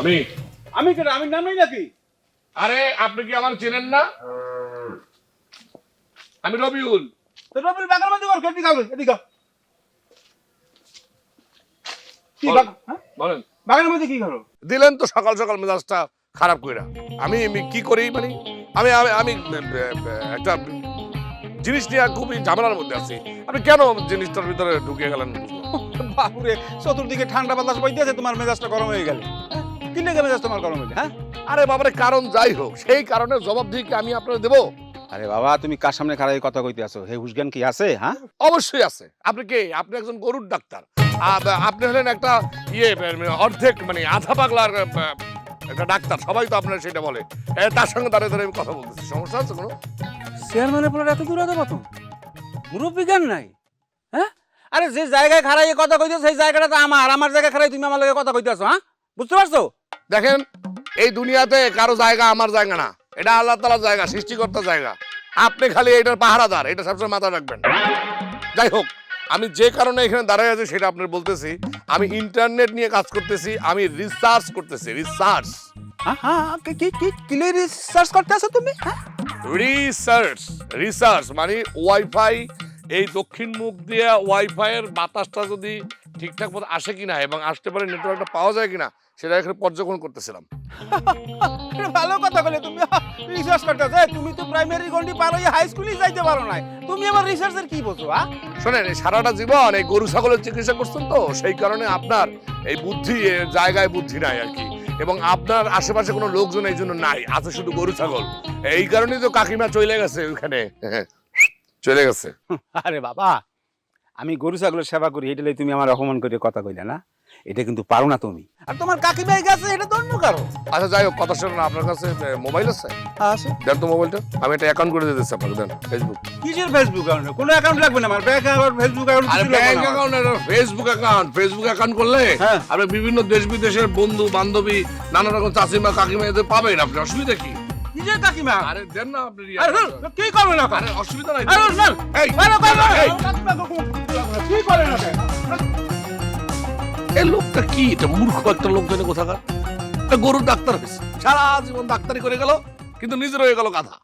আমি? আমি কেডা আমি নাম নেই নাকি? আরে আপনি কি আমার চেনেন না? আমি রবিউল। তো রবিল বাগানের মধ্যে কর কেটে এদিকে কি হ্যাঁ? বলেন। বাগানের মধ্যে কি করো? দিলেন তো সকাল সকাল মেজাজটা খারাপ কইরা। আমি আমি কি করি মানে? আমি আমি আমি একটা জিনিস নিয়ে খুবই ঝামেলার মধ্যে আছি। আপনি কেন জিনিসটার ভিতরে ঢুকে গেলেন? বাপুরে চতুর্দিকে ঠান্ডা বাতাস বইতেছে তোমার মেজাজটা গরম হয়ে গেল। হ্যাঁ? কি লেগে মেজাজ তোমার গরম হইলে হ্যাঁ? আরে বাবারে কারণ যাই হোক সেই কারণে জবাব দিয়ে কি আমি আপনার দেবো? আরে বাবা তুমি কার সামনে খারাপ কথা কইতে আছো? হে হুসজ্ঞান কি আছে হ্যাঁ? অবশ্যই আছে। আপনি কে? আপনি একজন গরুর ডাক্তার। আর আপনি হলেন একটা ইয়ে মানে অর্ধেক মানে আধা পাগলার একটা ডাক্তার। সবাই তো আপনার সেটা বলে। তার সঙ্গে দাঁড়িয়ে দাঁড়িয়ে আমি কথা বলতেছি। সমস্যা আছে কোনো? চেয়ারম্যানের পরে এত দূর আদা তো মুরব্বী জ্ঞান নাই হ্যাঁ? আরে যে জায়গায় খারাই কথা কইছো সেই জায়গাটা তো আমার। আমার জায়গায় খারাই তুমি আমার লগে কথা কইতেছো হ্যাঁ? বুঝতে পারছ? দেখেন এই দুনিয়াতে কারও জায়গা আমার জায়গা না। এটা আল্লাহ তালার জায়গা সৃষ্টিকর্তার জায়গা। আপনি খালি এটার পাহারাদার এটা সবসময় মাথায় রাখবেন। যাই হোক আমি যে কারণে এখানে দাঁড়ায় আছি সেটা আপনার বলতেছি আমি ইন্টারনেট নিয়ে কাজ করতেছি আমি রিসার্চ করতেছি রিসার্চ হ্যাঁ হ্যাঁ কি কি কি ক্লিয়ার রিসার্চ করতেছো তুমি হ্যাঁ? রিসার্চ রিসার্চ মানে ওয়াইফাই এই দক্ষিণ মুখ দিয়ে ওয়াইফাই এর বাতাসটা যদি ঠিকঠাক মতো আসে কিনা এবং আসতে পারে নেটওয়ার্কটা পাওয়া যায় কিনা সেটা এখানে পর্যবেক্ষণ করতেছিলাম। ভালো কথা বলে তুমি রিসার্চ করতেছো এই, তুমি তো প্রাইমারি গন্ডি পার হাই স্কুলে যাইতে পারো না তুমি আবার রিসার্চের কি বোঝো হ্যাঁ শোনেন সারাটা জীবন এই গরু ছাগলের চিকিৎসা করছেন তো সেই কারণে আপনার এই বুদ্ধি জায়গায় বুদ্ধি নাই আর কি। এবং আপনার আশেপাশে কোনো লোকজন এই জন্য নাই আছে শুধু গরু ছাগল। এই কারণেই তো কাকিমা চলে গেছে ওইখানে। চলে গেছে। আরে বাবা আমি গরু ছাগলের সেবা করি এটা তুমি আমার অপমান করে কথা কইলে না? এটা কিন্তু পারো না তুমি। আর তোমার কাকিমাই গেছে এটা তো অন্য কারও? আচ্ছা যাই হোক কথা শোনেন আপনার কাছে মোবাইল আছে? আছে। দেন তো মোবাইলটা আমি একটা অ্যাকাউন্ট করে দিতেছি আপনাকে দেন ফেসবুক কিসের ফেসবুক অ্যাকাউন্ট কোনো অ্যাকাউন্ট লাগবে না আমার ব্যাংক অ্যাকাউন্ট ফেসবুক অ্যাকাউন্ট আরে bank account Facebook account Facebook account করলে হ্যাঁ। আপনি বিভিন্ন দেশ বিদেশের বন্ধু বান্ধবী নানা রকম চাষিমা কাকিমা এদের পাবেন আপনি অসুবিধা কি? কিসের কাকিমা? আরে দেন না আপনি আরে শোন, কি করবে না আরে অসুবিধা নাই আরে না এই, আরে করবে না। এই, কি করে না এই লোকটা কি এটা? মূর্খ একটা লোক জানে কোথাকার? গরুর ডাক্তার হয়েছে। সারা জীবন ডাক্তারি করে গেল কিন্তু নিজের হয়ে গেল গাধা।